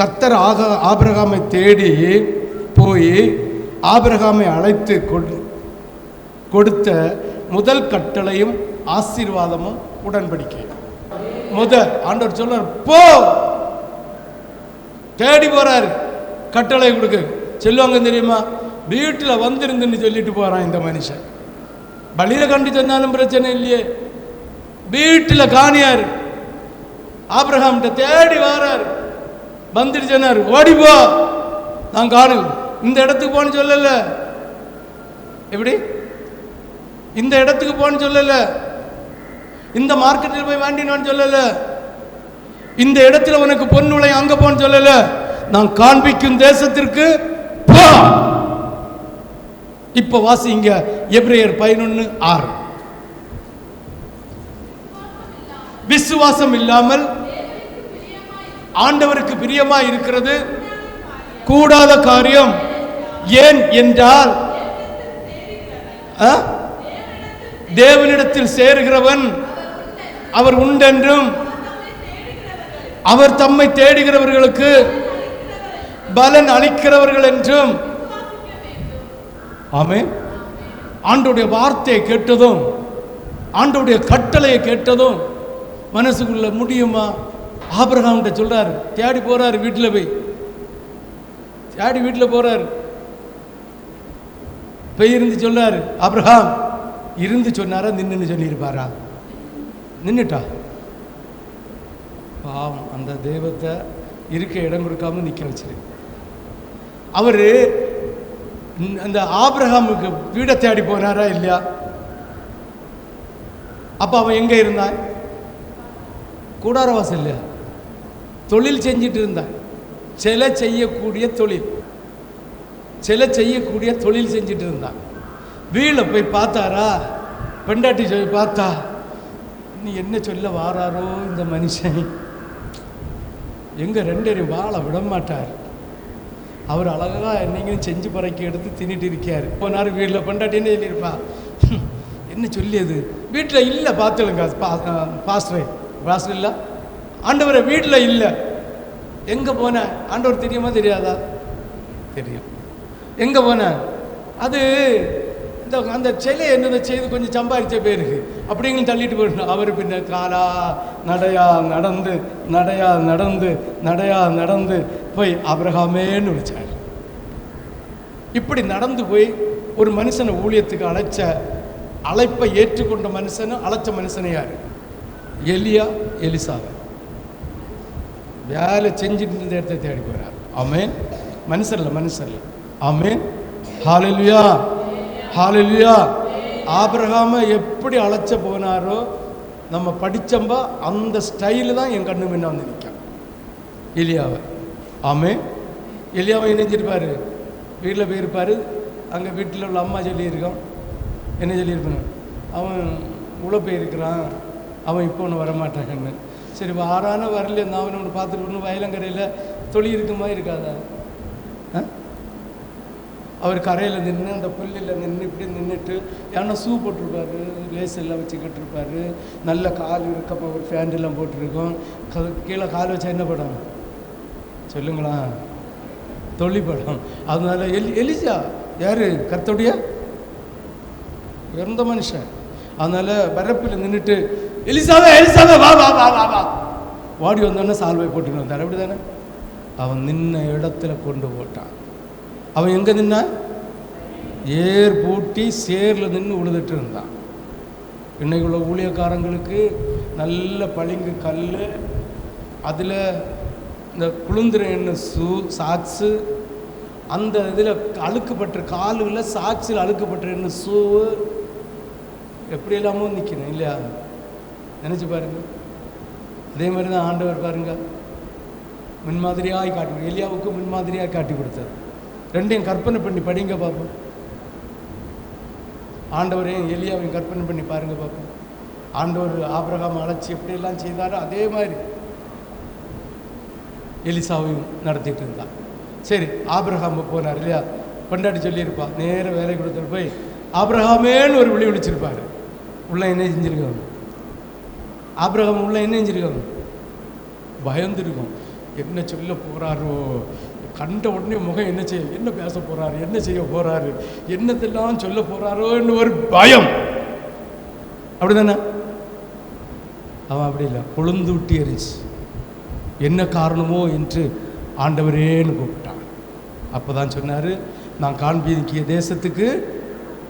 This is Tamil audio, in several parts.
கத்தர் ஆக ஆபிரகாமை தேடி போய் ஆபிரகாமை அழைத்து கொடுத்த முதல் கட்டளையும் ஆசீர்வாதமும் உடன்படிக்கை. முத ஆண்டவர் சொல்றார் போ! தேடி போறாரு. கட்டளை கொடுக்க. சொல்லுவாங்க தெரியுமா? வீட்டில் வந்திருந்துன்னு சொல்லிட்டு போறான் இந்த மனுஷன். வழியில கண்டு சொன்னாலும் பிரச்சனை இல்லையே. வீட்டில் காணியார். ஆப்ரஹாம்கிட்ட தேடி வாராரு. வந்துட்டு சொன்னார் ஓடி போ. நான் காணு இந்த இடத்துக்கு போன்னு சொல்லல. எப்படி? இந்த இடத்துக்கு போன்னு சொல்லல. இந்த மார்க்கெட்டில் போய் வாண்டினோன்னு சொல்லல. இந்த இடத்துல உனக்கு பொன்னுளை அங்க போன்னு சொல்லல. நான் காண்பிக்கும் தேசத்திற்கு போ. இப்ப வாசிங்க. எப்ரேயர் பதினொன்னு ஆறு. விசுவாசம் இல்லாமல் ஆண்டவருக்கு பிரியமா இருக்கிறது. கூடாத காரியம் ஏன் என்றால் ஆ? தேவனிடத்தில் சேருகிறவன் அவர் உண்டென்றும் அவர் தம்மை தேடுகிறவர்களுக்கு பலன் அளிக்கிறவர்கள் என்றும். ஆமே ஆண்டோடைய வார்த்தையை கேட்டதும் ஆண்டோடைய கட்டளையை கேட்டதும் மனசுக்குள்ள முடியுமா? ஆபிரகாம்கிட்ட சொல்றாரு தேடி போறாரு வீட்டில் போய். தேடி வீட்டில் போறாரு. போய் இருந்து சொல்றாரு ஆப்ரஹாம் இருந்து சொன்னாரா நின்றுன்னு சொல்லியிருப்பாரா? நின்னுட்டா. பாவம் அந்த தெய்வத்தை இருக்க இடம் கொடுக்காம நிற்க வச்சிரு. அவரு அந்த ஆப்ரஹாமுக்கு வீடை தேடி போனாரா இல்லையா? அப்ப அவன் எங்க இருந்தான்? கூடாரவாசம் இல்லையா? தொழில் செஞ்சிட்டு இருந்தான் சிலை செய்யக்கூடிய தொழில். சிலை செய்யக்கூடிய தொழில் செஞ்சுட்டு இருந்தான் வீட்டில் போய் பார்த்தாரா? பெண்டாட்டி சொல்லி பார்த்தா நீ என்ன சொல்ல வாராரோ இந்த மனுஷன்? எங்கள் ரெண்டரையும் வாழ விட மாட்டார் அவர் அழகாக என்னைக்கும் செஞ்சு பறக்கி எடுத்து தின்னுட்டு இருக்கார். போனார் வீட்டில் பெண்டாட்டின்னு சொல்லியிருப்பா? என்ன சொல்லியது வீட்டில் இல்லை பார்த்துடுங்க பாஸ்டர். பாஸ்டர் இல்லை? ஆண்டவரை வீட்டில் இல்லை. எங்கே போனேன் ஆண்டவர் தெரியுமா தெரியாதா? தெரியும். எங்கே போனேன் அது இந்த அந்த சிலையை என்னதை செய்து கொஞ்சம் சம்பாதிச்ச பேருக்கு. அப்படிங்களும் தள்ளிட்டு போயிடணும். அவர் பின்ன காலா நடையா நடந்து நடையா நடந்து நடையா நடந்து போய் அபிரகாமேன்னு விழிச்சார். இப்படி நடந்து போய் ஒரு மனுஷனை ஊழியத்துக்கு அழைச்ச அழைப்பை ஏற்றுக்கொண்ட மனுஷனும் அழைச்ச மனுஷனே யார் எலியா எலிசாவை வேலை செஞ்சுட்டு இருந்த இடத்தை தேடி போகிறார் ஆமென். மனுஷர்ல மனுஷர்ல. ஆமென். ஹாலெலுயா ஹாலெலுயா ஆபிரகாம எப்படி அழைச்ச போனாரோ நம்ம படிச்சம்பா அந்த ஸ்டைலு தான் என் கண்ணு முன்ன வந்து நிற்கும். எலியாவை. ஆமே எலியாவை இணைஞ்சிருப்பாரு வீட்டில் போயிருப்பாரு. அங்கே வீட்டில் உள்ள அம்மா சொல்லியிருக்கோம் என்ன சொல்லியிருப்பாங்க அவன் உள்ள போயிருக்கிறான் அவன் இப்போ ஒன்று வரமாட்டாங்கன்னு சரி வாரான வரல நான் அவனை ஒன்று பார்த்துட்டு ஒன்று வயலங்கரையில் தொழில் இருக்குமா இருக்காதா? ஆ? அவர் கரையில் நின்று அந்த புல்லில் நின்று இப்படி நின்றுட்டு ஏன்னா ஷூ போட்டிருப்பாரு லேஸ் எல்லாம் வச்சுக்கிட்டு இருப்பார் நல்ல கால் இருக்கப்போ ஒரு ஃபேண்ட் எல்லாம் போட்டிருக்கோம். கீழே கால் வச்சா என்ன படம்? சொல்லுங்களா. தொழில் படம். அதனால எலி எலிஜா யாரு? கர்த்தருடைய? இறந்த மனுஷன். அதனால வரப்பில் நின்றுட்டு எலிசாவே எலிசாவே வா வா வா வா வா. ஓடி வந்தோடனே சால்வை போட்டுட்டு வந்தார் அப்படி தானே? அவன் நின்ன இடத்துல கொண்டு போட்டான். அவன் எங்கே நின்னான் ஏர் பூட்டி சேரில் நின்று உழுதுட்டு இருந்தான். இன்னைக்கு உள்ள ஊழியக்காரங்களுக்கு நல்ல பளிங்கு கல் அதில் இந்த குளுந்திர எண்ணெய் ஷூ சாக்ஸு அந்த இதில் அழுக்குப்பட்ட காலில் சாக்ஸில் அழுக்குப்பட்ட எண்ணெய் ஷூவு எப்படி இல்லாமல் நிற்கணும் இல்லையா? நினச்சி பாருங்கள் அதே மாதிரி தான் ஆண்டவர் பாருங்க. முன்மாதிரியாக காட்டி எலியாவுக்கு முன்மாதிரியாக காட்டி கொடுத்தார். ரெண்டையும் கற்பனை பண்ணி படிங்க பார்ப்போம் ஆண்டவரையும் எலியாவையும் கற்பனை பண்ணி பாருங்க பார்ப்போம் ஆண்டவர் ஆபிரகாம் அழைச்சி எப்படியெல்லாம் செய்தாரோ அதே மாதிரி எலிசாவையும் நடத்திட்டு இருந்தான். சரி ஆபிரகாம் போனார் இல்லையா? கொண்டாடி சொல்லியிருப்பா நேராக வேலை கொடுத்துட்டு போய் ஆபிரகாமேன்னு ஒரு விழி விழிச்சிருப்பார் உள்ள என்ன செஞ்சிருக்காங்க ஆபிரகாம் உள்ள என்ன செஞ்சிருக்காங்க பயந்துருக்கும் என்ன சொல்ல போகிறாரோ கண்ட உடனே முகம் என்ன செய்ய என்ன பேச போகிறாரு என்ன செய்ய போகிறாரு என்னதெல்லாம் சொல்ல போகிறாரோன்னு ஒரு பயம். அப்படிதானே? அவன் அப்படி இல்லை. கொழுந்து விட்டு எரிஞ்சு. என்ன காரணமோ என்று ஆண்டவரேன்னு கூப்பிட்டான். அப்போ தான் சொன்னார் நான் காண்பிக்கிய தேசத்துக்கு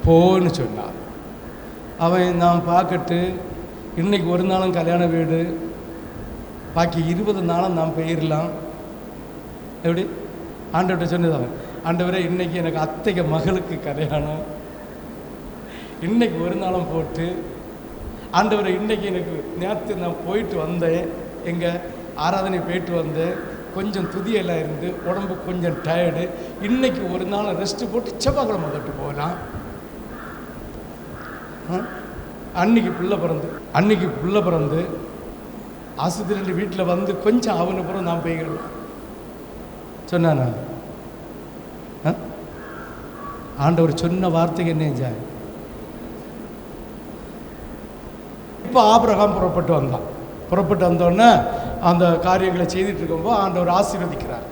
போன்னு சொன்னார். அவன் நான் பார்க்கட்டு இன்றைக்கு ஒரு நாளும் கல்யாண வீடு பாக்கி இருபது நாளும் நான் போயிடலாம் எப்படி? ஆண்டவர்கிட்ட சொன்னதாங்க ஆண்டவரே இன்னைக்கு எனக்கு அத்தைக்கு மகளுக்கு கல்யாணம். இன்னைக்கு ஒரு நாளும் போட்டு ஆண்டவரை இன்னைக்கு எனக்கு நேற்று நான் போயிட்டு வந்தேன். எங்கள் ஆராதனை போயிட்டு வந்தேன். கொஞ்சம் துதியெல்லாம் இருந்து உடம்பு கொஞ்சம் டயர்டு இன்னைக்கு ஒரு நாள் ரெஸ்ட் போட்டு செவ்வாய்க்கிழமை தொட்டு போகலாம். ஆ? அன்னைக்கு பிள்ளை பிறந்து அன்னைக்கு பிள்ளை பிறந்து ஆஸ்பத்திரியில் வீட்டில் வந்து கொஞ்சம் அவனு பிறகு நான் போய்க்கலாம் சொன்னானா? ஆ? ஆண்டவர் சொன்ன வார்த்தைக்கு என்ன இப்போ ஆபிரகாம் புறப்பட்டு வந்தான். புறப்பட்டு வந்தோடனே அந்த காரியங்களை செய்துட்டு இருக்கும்போது ஆண்டவர் ஆசீர்வதிக்கிறார்.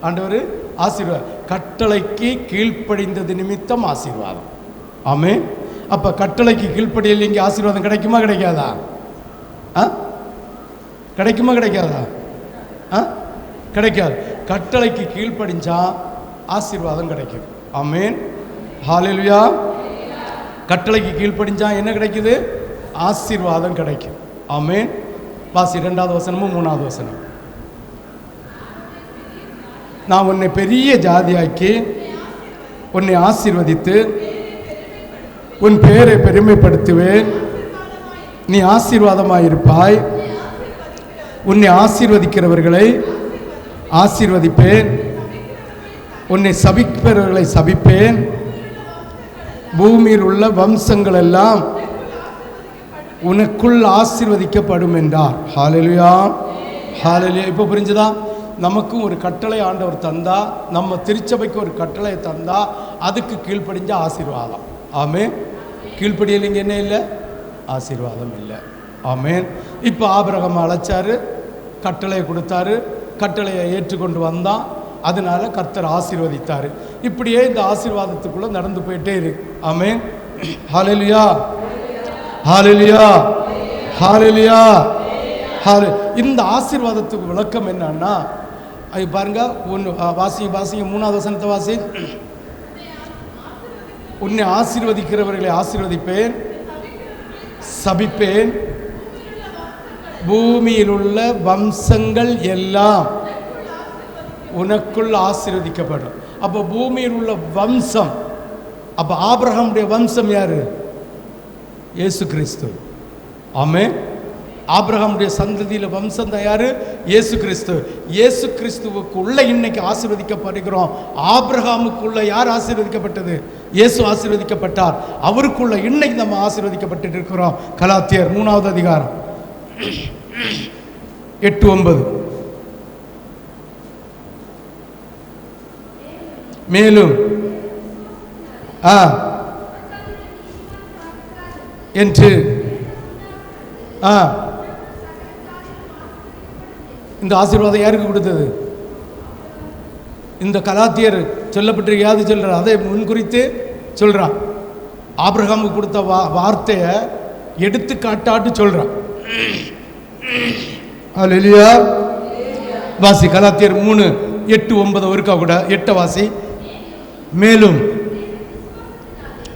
ஆண்டவர் ஆசீர்வாதம். கட்டளைக்கு கீழ்ப்படிந்தது நிமித்தம் ஆசீர்வாதம். ஆமே அப்போ கட்டளைக்கு கீழ்ப்படியில் இங்கே ஆசீர்வாதம் கிடைக்குமா கிடைக்காதா? ஆ? கிடைக்குமா கிடைக்காதா? ஆ? கிடைக்காது. கட்டளைக்கு கீழ்ப்படிஞ்சா ஆசீர்வாதம் கிடைக்கும். அமீன் ஹாலில்வியா கட்டளைக்கு கீழ்ப்படிஞ்சா என்ன கிடைக்குது? ஆசீர்வாதம் கிடைக்கும். அமீன் வாசி ரெண்டாவது வசனமும் மூணாவது வசனம். நான் உன்னை பெரிய ஜாதியாக்கி உன்னை ஆசீர்வதித்து உன் பெயரை பெருமைப்படுத்துவேன். நீ ஆசீர்வாதமாயிருப்பாய். உன்னை ஆசீர்வதிக்கிறவர்களை ஆசீர்வதிப்பேன். உன்னை சபிப்பவர்களை சபிப்பேன். பூமியில் உள்ள வம்சங்கள் எல்லாம் உனக்குள் ஆசீர்வதிக்கப்படும் என்றார் ஹாலலியா ஹாலலியா இப்போ புரிஞ்சுதா? நமக்கும் ஒரு கட்டளை ஆண்டவர் தந்தா நம்ம திருச்சபைக்கு ஒரு கட்டளை தந்தா அதுக்கு கீழ்ப்படிஞ்ச ஆசீர்வாதம். ஆமே கீழ்ப்படியலைங்க என்ன இல்லை? ஆசீர்வாதம் இல்லை. ஆமேன். இப்போ ஆபிரகம் அழைச்சாரு கட்டளையை கொடுத்தாரு கட்டளையை ஏற்றுக்கொண்டு வந்தான். அதனால கர்த்தர் ஆசீர்வதித்தார். இப்படியே இந்த ஆசீர்வாதத்துக்குள்ளே நடந்து போயிட்டே இருக்கு ஆமேன். ஹாலிலியா ஹாலிலியா ஹாலிலியா ஹாலு இந்த ஆசீர்வாதத்துக்கு விளக்கம் என்னன்னா அது பாருங்க ஒன்று வாசி வாசிங்க மூணாவது வசனத்தை வாசி. உன்னை ஆசீர்வதிக்கிறவர்களை ஆசீர்வதிப்பேன் சபிப்பேன். பூமியில் உள்ள வம்சங்கள் எல்லாம் உனக்குள் ஆசீர்வதிக்கப்படும். அப்போ பூமியில் உள்ள வம்சம் அப்போ ஆபிரகாமுடைய வம்சம் யாரு? இயேசு கிறிஸ்து. ஆமே ஆபிரகாமுடைய சந்ததியில் வம்சம் தான் இயேசு கிறிஸ்து. இயேசு கிறிஸ்துவுக்குள்ளே இன்னைக்கு ஆசீர்வதிக்கப்படுகிறோம். ஆப்ரஹாமுக்குள்ளே யார் ஆசீர்வதிக்கப்பட்டது? இயேசு ஆசீர்வதிக்கப்பட்டார். அவருக்குள்ளே இன்னைக்கு நம்ம ஆசீர்வதிக்கப்பட்டு இருக்கிறோம் கலாத்தியர் மூணாவது அதிகாரம். எட்டு ஒன்பது. மேலும். ஆ. என்று. ஆ. இந்த ஆசீர்வாதம் யாருக்கு கொடுத்தது? இந்த கலாத்தியர் சொல்லப்பட்டிருக்க யாது சொல்கிறார் அதை முன்குறித்து சொல்கிறான் ஆப்ரஹாமுக்கு கொடுத்த வா வார்த்தையை எடுத்து காட்டாட்டு சொல்கிறான் வாசி கலாத்தியர் மூணு எட்டு ஒன்பது ஒருக்கா கூட எட்ட வாசி. மேலும்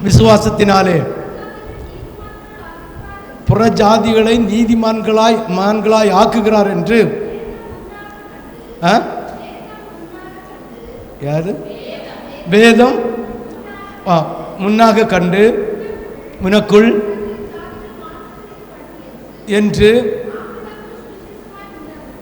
விசுவாசத்தினாலே புறஜாதிகளை நீதிமான்களாய் மான்களாய் ஆக்குகிறார் என்று ஆ? யாரு? வேதம்? ஆ, முன்னாக கண்டு உனக்குள் என்று.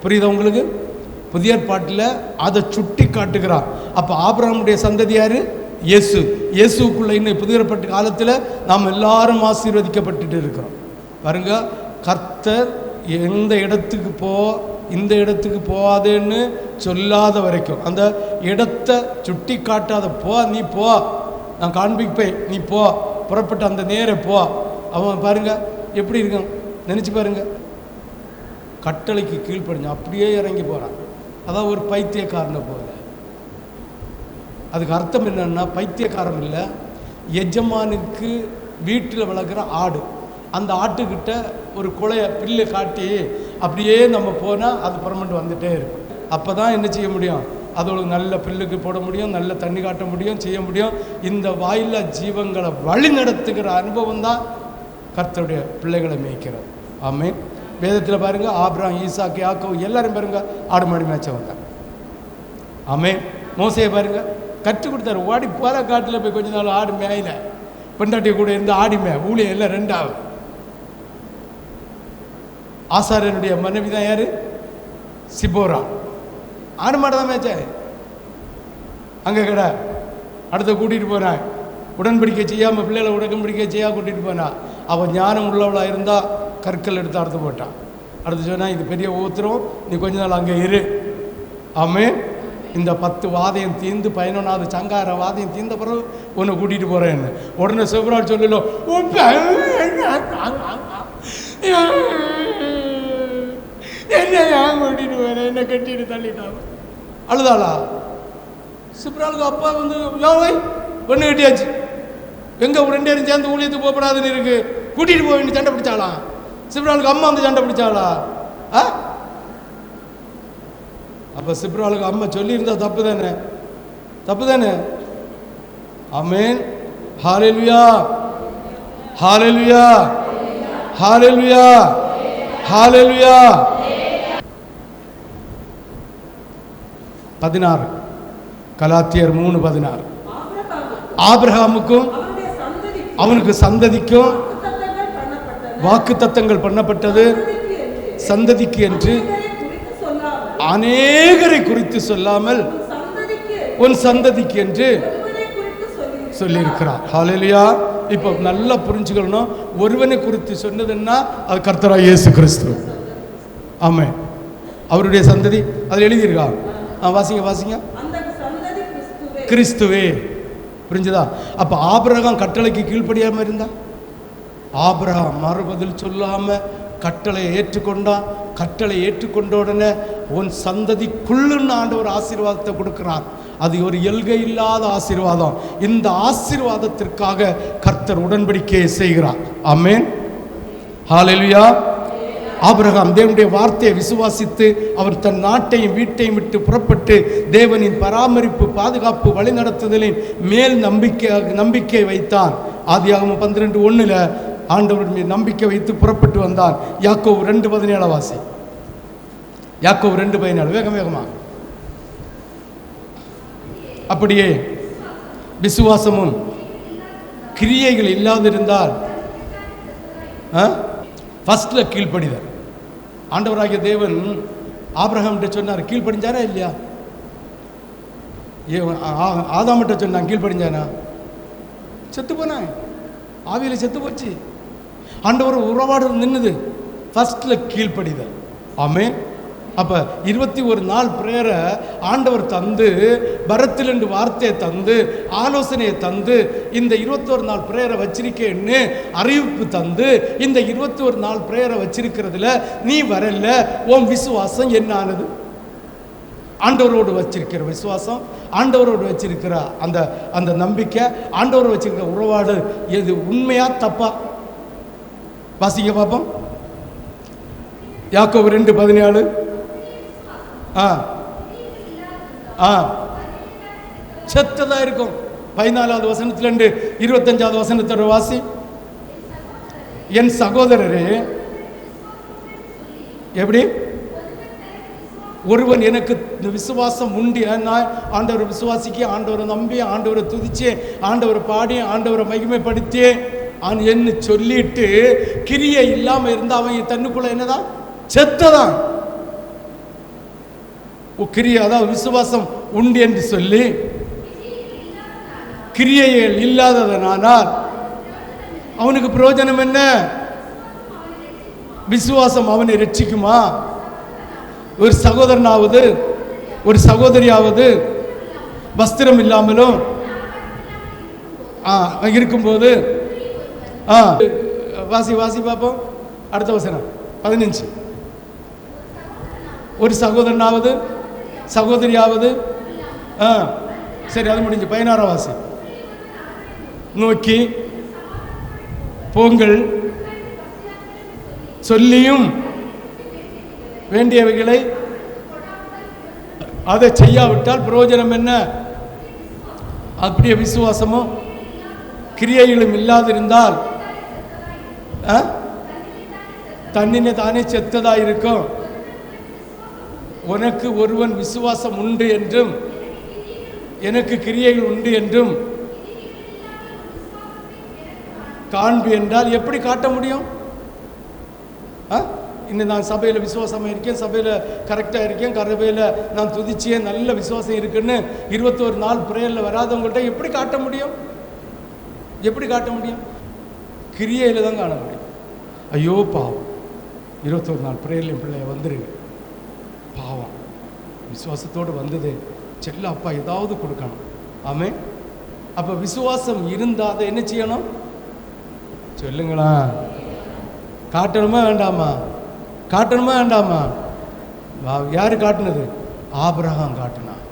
புரியுதா உங்களுக்கு? புதிய ஏற்பாட்டில் அதை சுட்டி காட்டுகிறார். அப்போ ஆபிரகமுடைய சந்ததி யாரு? இயேசு. இயேசுக்குள்ள இன்னும் புதிய ஏற்பாட்டு காலத்தில் நாம் எல்லாரும் ஆசீர்வதிக்கப்பட்டுட்டு இருக்கிறோம். பாருங்க கர்த்தர் எந்த இடத்துக்கு போ இந்த இடத்துக்கு போகாதேன்னு சொல்லாத வரைக்கும். அந்த இடத்த சுட்டி காட்டாத போ நீ போ. நான் காண்பிப்பேன் நீ போ. புறப்பட்ட அந்த நேர போ. அவன் பாருங்க எப்படி இருக்கான்? நினச்சி பாருங்க. கட்டளைக்கு கீழ்ப்படிஞ்சு அப்படியே இறங்கி போகிறான் அதான் ஒரு பைத்தியக்காரனை போல. அதுக்கு அர்த்தம் என்னன்னா பைத்தியக்காரன் இல்லை எஜமானுக்கு வீட்டில் வளர்க்குற ஆடு. அந்த ஆட்டுக்கிட்ட ஒரு குலைய பில்லு காட்டி அப்படியே நம்ம போனால் அது பர்மனெண்ட் வந்துட்டே இருக்கும். அப்போ தான் என்ன செய்ய முடியும்? அதோட நல்ல பில்லுக்கு போட முடியும் நல்ல தண்ணி காட்ட முடியும் செய்ய முடியும். இந்த வாயில்லா ஜீவங்களை வழி நடத்துகிற அனுபவம் தான் கர்த்தருடைய பிள்ளைகளை மேய்க்கிறது. ஆமே வேதத்தில் பாருங்க ஆப்ராம் ஈசாக்கு யாக்கோ எல்லாரும் பாருங்க ஆடு மாடி மேய்ச்ச வந்தாங்க ஆமே மோசையை பாருங்க கற்றுக் கொடுத்தாரு. ஓடி போகிற காட்டில் போய் கொஞ்ச நாள் ஆடு மேயில. பெண்டாட்டி கூட இருந்து ஆடி மே ஊழியம் எல்லாம் ரெண்டாவது. ஆசாரியனுடைய மனைவி தான் யாரு? சிபோரா. ஆடு மாடு தான் அங்கே கடை. அடுத்த கூட்டிகிட்டு போகிறேன் உடன்படிக்கை செய்யாமல் பிள்ளைகளை உடன்படிக்கை செய்யா கூட்டிகிட்டு போனான் அவன் ஞானம் உள்ளவளாக இருந்தால் கற்கள் எடுத்து அறுத்து போட்டான் அடுத்து சொன்னால் இது பெரிய ஊத்துரும் நீ கொஞ்ச நாள் அங்கே இரு. ஆமே இந்த பத்து வாதையும் தீர்ந்து பதினொன்றாவது சங்கார வாதையும் தீர்ந்த பிறகு உன்னை கூட்டிகிட்டு போகிறேன்னு உடனே சிவராஜ் சொல்லலாம் என்ன ஏன் கூட்டிட்டு போறேன் என்ன கட்டிட்டு தள்ளிட்டாங்க? அழுதாளா? சிப்ராளுக்கு அப்பா வந்து யோவை பொண்ணு கட்டியாச்சு. எங்க ரெண்டு பேரும் சேர்ந்து ஊழியத்துக்கு போகப்படாதுன்னு இருக்கு. கூட்டிட்டு போய் வேண்டிய சண்டை பிடிச்சாலாம் சிப்ராளுக்கு அம்மா வந்து சண்டை பிடிச்சாளா? ஆ? அப்போ சிப்ராளுக்கு அம்மா சொல்லியிருந்தா தப்பு தானே? தப்பு தானே? Amen hallelujah hallelujah hallelujah hallelujah பதினாறு. கலாத்தியர் மூணு பதினாறு. ஆபிரகாமும் ஆபிரகாமுக்கும் அவனுக்கு சந்ததிக்கும் வாக்குத்தத்தங்கள் வாக்கு தத்தங்கள் பண்ணப்பட்டது. சந்ததிக்கு என்று அநேகரை குறித்து சொல்லாமல் உன் சந்ததிக்கு என்று சொல்லியிருக்கிறார். ஹாலேலியா இப்போ நல்லா புரிஞ்சுக்கணும். ஒருவனை குறித்து சொன்னதுன்னா அது கர்த்தரா இயேசு கிறிஸ்து. ஆமென். அவருடைய சந்ததி அதில் எழுதியிருக்கா வாசிங்க வாசிங்க. கிறிஸ்துவே. புரிஞ்சுதா? அப்போ ஆபரகம் கட்டளைக்கு கீழ்ப்படியாமல் இருந்தா? ஆபரகம் மறுபதில் சொல்லாம கட்டளை ஏற்றுக்கொண்டான் கட்டளை ஏற்றுக்கொண்ட உடனே உன் சந்ததிக்குள்ளுன்னு ஆண்டவர் ஆசீர்வாதத்தை கொடுக்கிறார். அது ஒரு எல்கை இல்லாத ஆசீர்வாதம். இந்த ஆசீர்வாதத்திற்காக கர்த்தர் உடன்படிக்கையை செய்கிறார். ஆமென். ஹாலெல்வியா ஆபிரகாம் தேவனுடைய வார்த்தையை விசுவாசித்து அவர் தன் நாட்டையும் வீட்டையும் விட்டு புறப்பட்டு தேவனின் பராமரிப்பு பாதுகாப்பு வழிநடத்துதலின் மேல் நம்பிக்கை நம்பிக்கை வைத்தான் ஆதியாகம பன்னிரெண்டு ஒன்றில் ஆண்டவர் மீது நம்பிக்கை வைத்து புறப்பட்டு வந்தான் யாக்கோ ரெண்டு பதினேழு வாசி. யாக்கோ ரெண்டு பதினேழு. வேகம் வேகமாக அப்படியே விசுவாசமும் கிரியைகள் இல்லாதிருந்தால் ஃபஸ்ட்டில் கீழ்ப்படிதல். ஆண்டவராகிய தேவன் ஆப்ரஹாம்கிட்ட சொன்னார் கீழ்ப்படிஞ்சாரா இல்லையா? ஏ ஆ- சொன்னான் கீழ்ப்படிஞ்சானா செத்து போனான் ஆவியில் செத்து போச்சு. ஆண்டவர் உறவாடு நின்னுது. ஃபர்ஸ்ட்ல கீழ்ப்படிதல். ஆமே அப்போ இருபத்தி ஒரு நாள் பிரேயரை ஆண்டவர் தந்து பரத்தில் என்று வார்த்தையை தந்து ஆலோசனையை தந்து இந்த இருபத்தோரு நாள் பிரேயரை வச்சிருக்கேன்னு அறிவிப்பு தந்து இந்த இருபத்தி ஒரு நாள் பிரேயரை வச்சிருக்கிறதுல நீ வரல உன் விசுவாசம் என்ன ஆனது ஆண்டவரோடு வச்சிருக்கிற விசுவாசம் ஆண்டவரோடு வச்சிருக்கிற அந்த அந்த நம்பிக்கை ஆண்டவரோடு வச்சிருக்கிற உறவாடு எது உண்மையா தப்பா? வாசிங்க பார்ப்போம் யாக்கோ ரெண்டு பதினேழு ஆ. ஆ. செத்ததா இருக்கும். பதினாலாவது வசனத்திலேருந்து இருபத்தஞ்சாவது வசனத்தோட வாசி. என் சகோதரரே எப்படி? ஒருவன் எனக்கு இந்த விசுவாசம் உண்டு ஏன்னா ஆண்டவரை விசுவாசிக்க ஆண்டவரை நம்பி ஆண்டவரை துதிச்சு ஆண்டவரை பாடி ஆண்டவரை மகிமைப்படுத்தி அவன் என்ன சொல்லிட்டு கிரியை இல்லாமல் இருந்தால் அவன் தன்னுக்குள்ள என்னதான்? செத்ததான். கிரியை அதாவது விசுவாசம் உண்டு என்று சொல்லி கிரியைகள் இல்லாததனானால் அவனுக்கு பிரயோஜனம் என்ன? விசுவாசம் அவனை ரட்சிக்குமா? ஒரு சகோதரனாவது ஒரு சகோதரியாவது வஸ்திரம் இல்லாமலும் ஆ இருக்கும்போது ஆ வாசி வாசி பார்ப்போம். அடுத்த வசனம் பதினஞ்சு. ஒரு சகோதரனாவது சகோதரியாவது? ஆ சரி அது முடிஞ்சு. பதினாறாம் வாசி. நோக்கி போங்கள். சொல்லியும் வேண்டியவைகளை அதை செய்யாவிட்டால் பிரயோஜனம் என்ன? அப்படியே விசுவாசமும் கிரியைகளும் இல்லாதிருந்தால் ஆ? தன்னினை தானே செத்ததா இருக்கும் உனக்கு ஒருவன் விசுவாசம் உண்டு என்றும் எனக்கு கிரியைகள் உண்டு என்றும் காண்பு என்றால் எப்படி காட்ட முடியும்? ஆ? இன்னும் நான் சபையில் விசுவாசமாக இருக்கேன் சபையில் கரெக்டாக இருக்கேன் சபையில் நான் துதிச்சேன் நல்ல விசுவாசம் இருக்குன்னு இருபத்தோரு நாள் பிரேயரில் வராதவங்கள்ட்ட எப்படி காட்ட முடியும்? எப்படி காட்ட முடியும்? கிரியையில் தான் காண முடியும். ஐயோ பாவம். இருபத்தோரு நாள் பிரேயரில் பிள்ளைய வந்துருங்க. பாவம். விசுவாசத்தோடு வந்தது. செல்ல அப்பா ஏதாவது கொடுக்கணும். ஆமே அப்போ விசுவாசம் இருந்தால் அதை என்ன செய்யணும்? சொல்லுங்களா. காட்டணுமா வேண்டாமா? காட்டணுமா வேண்டாமா? வா- யாரு காட்டுனது? ஆபிரகாம் காட்டினா.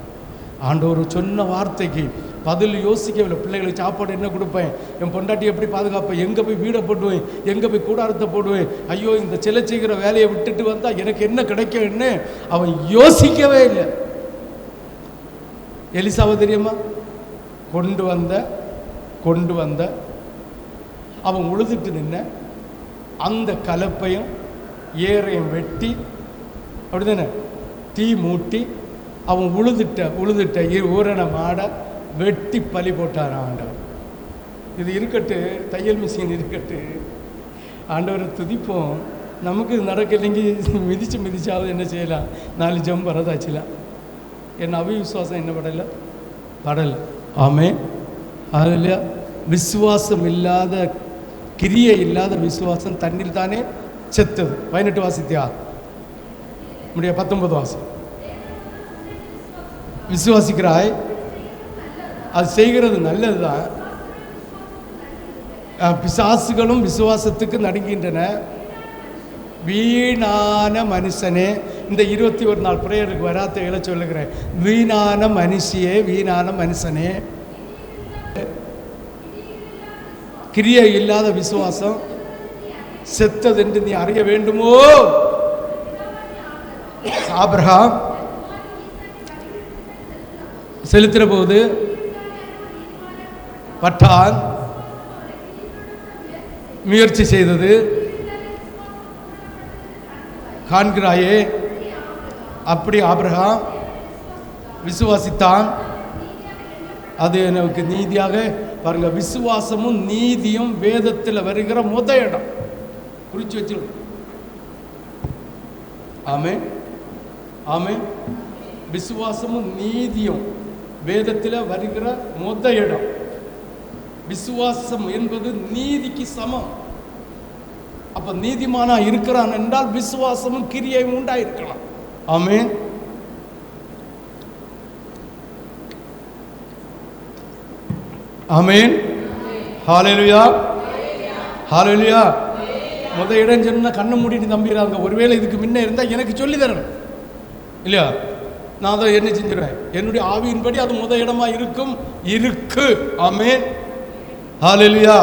ஆண்டவர் சொன்ன வார்த்தைக்கு பதில் யோசிக்கவில்லை. பிள்ளைகளுக்கு சாப்பாடு என்ன கொடுப்பேன்? என் பொண்டாட்டி எப்படி பாதுகாப்பேன்? எங்கே போய் வீடை போடுவேன்? எங்கே போய் கூடாரத்தை போடுவேன்? ஐயோ இந்த சிலை செய்கிற வேலையை விட்டுட்டு வந்தால் எனக்கு என்ன கிடைக்கும்னு அவன் யோசிக்கவே இல்லை. எலிசாவை தெரியுமா? கொண்டு வந்த கொண்டு வந்த அவன் உழுதுட்டு நின்ன அந்த கலப்பையும் ஏரையும் வெட்டி அப்படி தானே தீ மூட்டி அவன் உழுதுட்ட உழுதுட்ட ஊரனை ஊரண மாடை வெட்டி பலி போட்டான் ஆண்டவர். இது இருக்கட்டு தையல் மிஷின் இருக்கட்டு. ஆண்டவரை துதிப்போம். நமக்கு இது நடக்கலைங்க. மிதிச்சு மிதிச்சாவது என்ன செய்யலாம்? நாலு ஜம் வரதாச்சுலாம் என் அவிவிசுவாசம் என்ன படலை? படலை. ஆமே அதில் விசுவாசம் இல்லாத கிரியை இல்லாத விசுவாசம் தண்ணீர் தானே செத்தது. பதினெட்டு வாசித்தியா? முடிய பத்தொன்பது வாசம். விசுவாசிக்கிறாய்? அது செய்கிறது நல்லது தான் பிசாசுகளும் விசுவாசத்துக்கு நடுங்கின்றன வீணான மனுஷனே இந்த இருபத்தி ஒரு நாள் பிரேயருக்கு வராத்தைகளை சொல்லுகிறேன். வீணான மனுஷியே வீணான மனுஷனே. கிரியை இல்லாத விசுவாசம் செத்தது என்று நீ அறிய வேண்டுமோ? ஆபிரகாம் செலுத்துகிற போது பட்டான் முயற்சி செய்தது. காண்கிறாயே அப்படி ஆபிரகாம் விசுவாசித்தான். அது எனக்கு நீதியாக பாருங்க விசுவாசமும் நீதியும் வேதத்தில் வருகிற முத இடம். குறிச்சு வச்சிருக்கோம் ஆமே ஆமே விசுவாசமும் நீதியும் வேதத்தில் வருகிற மொத்த இடம். விசுவாசம் என்பது நீதிக்கு சமம். அப்ப நீதிமானா இருக்கிறான் என்றால் விசுவாசமும் கிரியையும் உண்டாயிருக்கலாம். ஆமென். ஆமென். ஹalleluya. ஹalleluya. முத இடம் சொன்ன கண்ணு மூடிட்டு நம்பிடுறாங்க ஒருவேளை இதுக்கு முன்ன இருந்தா எனக்கு சொல்லி தரணும். இல்லையா? நான் அதை என்ன செஞ்சிருவேன் என்னுடைய ஆவியின்படி அது முத இடமா இருக்கும். இருக்கு. ஆமென். ஹாலெல்வியா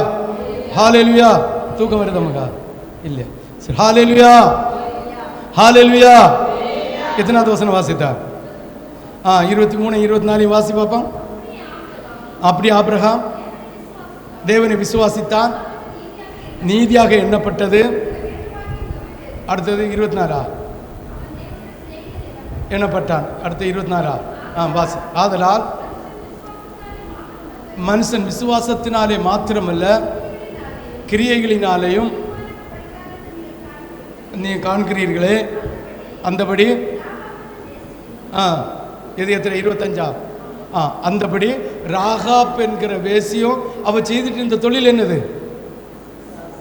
ஹாலெல்வியா தூக்கம் வருது மகா? இல்லையா. சரி ஹாலெல்வியா ஹாலெல்வியா எத்தனாவது வசனம் வாசித்தா? ஆ இருபத்தி மூணு இருபத்தி நாலு வாசி பார்ப்போம். அப்படி ஆப்ரஹாம் தேவனை விசுவாசித்தான். நீதியாக எண்ணப்பட்டது. அடுத்தது இருபத்தி நாலா? எண்ணப்பட்டான். அடுத்த இருபத்தி நாலா ஆ வாசி. ஆதலால் மனுஷன் விசுவாசத்தினாலே மாத்திரமல்ல கிரியைகளினாலேயும் நீ காண்கிறீர்களே. அந்தபடி ஆ இது எத்தனை இருபத்தஞ்சா? ஆ அந்தபடி ராகாப் என்கிற வேசியும் அவள் செய்துட்டு இருந்த தொழில் என்னது?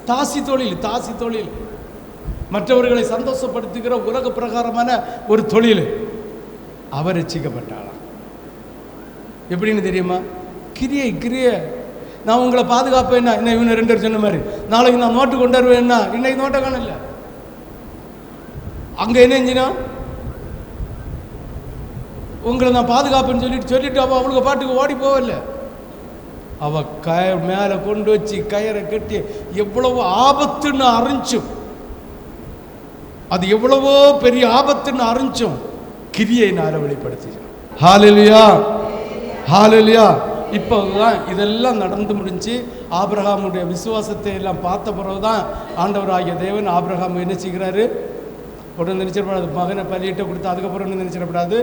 தாசி தொழில் தாசி தொழில். மற்றவர்களை சந்தோஷப்படுத்துகிற உலக பிரகாரமான ஒரு தொழில். அவர் ரசிக்கப்பட்டாளாம் எப்படின்னு தெரியுமா? கிரியை கிரியை. நான் உங்களை பாதுகாப்பேன்னா என்ன இவனு ரெண்டு சொன்ன மாதிரி. நாளைக்கு நான் நோட்டு கொண்டு வருவேன்னா இன்னைக்கு நோட்டை காணல அங்கே என்ன செஞ்சினா? உங்களை நான் பாதுகாப்புன்னு சொல்லிட்டு சொல்லிட்டு அவள் அவளுக்கு பாட்டுக்கு ஓடி போகல. அவ கய மேலே கொண்டு வச்சு கயரை கட்டி எவ்வளவு ஆபத்துன்னு அறிஞ்சும். அது எவ்வளவோ பெரிய ஆபத்துன்னு அறிஞ்சும் கிரியையினால வெளிப்படுத்திச்சு ஹாலெலுயா ஹாலெலுயா இப்போ தான் இதெல்லாம் நடந்து முடிஞ்சு ஆபிரகாமுடைய விசுவாசத்தை எல்லாம் பார்த்த பிறகு தான் ஆண்டவர் ஆகிய தேவன் ஆபிரகாம் என்ன செய்கிறாரு? உடனே நினைச்சிடப்படாது மகனை பலியிட்ட கொடுத்து அதுக்கப்புறம் ஒன்று நினைச்சிடப்படாது.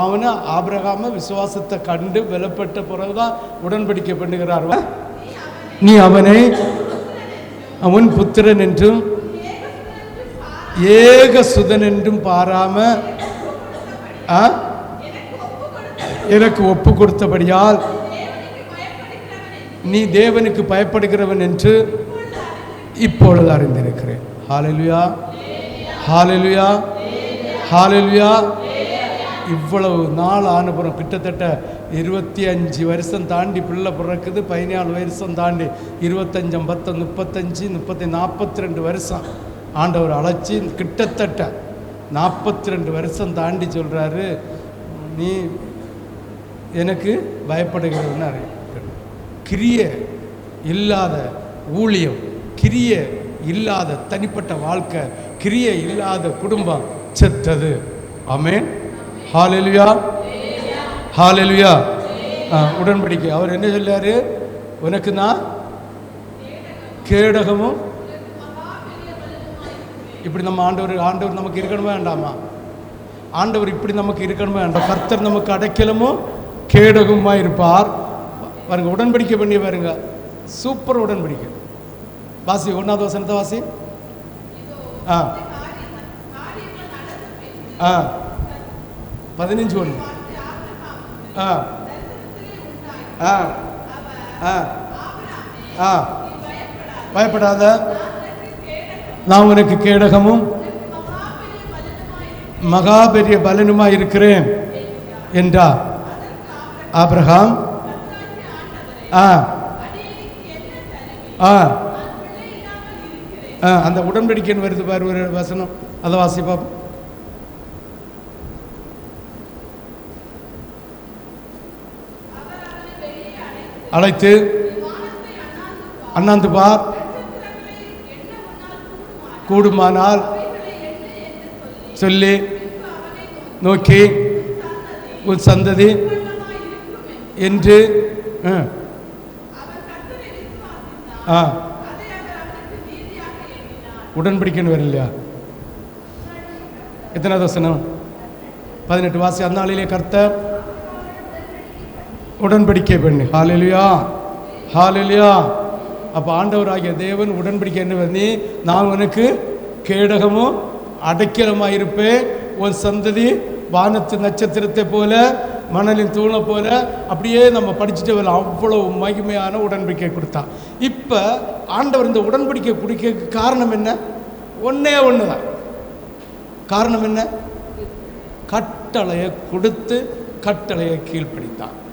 அவனை ஆபிரகாம விசுவாசத்தை கண்டு பலப்பட்ட பிறகுதான் உடன்படிக்கை பண்ணுகிறார். நீ அவனை அவன் புத்திரன் என்றும் ஏக சுதன் என்றும் பாராம ஆ? எனக்கு ஒப்பு கொடுத்தபடியால் நீ தேவனுக்கு பயப்படுகிறவன் என்று இப்பொழுது அறிந்திருக்கிறேன். ஹாலெலுயா ஹாலெலுயா ஹாலலுயா இவ்வளவு நாள் ஆனப்புறம் கிட்டத்தட்ட இருபத்தி அஞ்சு வருஷம் தாண்டி பிள்ளை பிறக்குது பதினாலு வருஷம் தாண்டி இருபத்தஞ்சம் பத்து முப்பத்தஞ்சு முப்பத்தி நாற்பத்தி ரெண்டு வருஷம். ஆண்டவர் அழைச்சி கிட்டத்தட்ட நாற்பத்தி ரெண்டு வருஷம் தாண்டி சொல்கிறாரு நீ எனக்கு பயப்படுகிறவன்னு கிரிய இல்லாத ஊழியம் கிரிய இல்லாத தனிப்பட்ட வாழ்க்கை கிரிய இல்லாத குடும்பம் செத்தது. அமேன் ஹாலெலுயா ஹாலெலுயா உடன்படிக்கை. அவர் என்ன சொல்லார் உனக்கு நான் கேடகமும் இப்படி நம்ம ஆண்டவர் ஆண்டவர் நமக்கு இருக்கணுமே வேண்டாமா? ஆண்டவர் இப்படி நமக்கு இருக்கணுமே வேண்டாம். கர்த்தர் நமக்கு அடைக்கலமும் கேடகமாக இருப்பார். பாருங்க உடன்படிக்கை பண்ணி பாருங்க. சூப்பர் உடன்படிக்கை. வாசி ஒன்றாவது வசனத்தை வாசி. ஆ. ஆ. பதினஞ்சு ஒன்று ஆ. ஆ. ஆ. ஆ. பயப்படாத. நான் உனக்கு கேடகமும் மகா பெரிய பலனுமா இருக்கிறேன் என்றா. ஆப்ரஹாம் ஆ. ஆ. ஆ அந்த உடன்படிக்கைன்னு வருது பாரு ஒரு வசனம். அதை வாசிப்பா அழைத்து அண்ணாந்து பார். கூடுமானால் சொல்லி. நோக்கி. உன் சந்ததி. என்று. ஆ. ஆ. உடன்படிக்கைன்னு வரும் இல்லையா? எத்தனை தசனம் பதினெட்டு வாசி. அந்நாளிலே கர்த்த உடன்படிக்கை பண்ணு. ஹாலிலியா ஹாலிலியா அப்போ ஆண்டவராகிய தேவன் உடன்படிக்கை என்ன பண்ணி நான் உனக்கு கேடகமும் அடைக்கலமாக இருப்பேன் உன் சந்ததி வானத்து நட்சத்திரத்தை போல மணலின் தூணை போல அப்படியே நம்ம படிச்சுட்டு வரலாம் அவ்வளவு மகிமையான உடன்படிக்கை கொடுத்தான் இப்போ ஆண்டவர் இந்த உடன்படிக்கை குடிக்க காரணம் என்ன? ஒன்றே ஒன்று தான் காரணம் என்ன? கட்டளையை கொடுத்து கட்டளையை கீழ்ப்படித்தான்.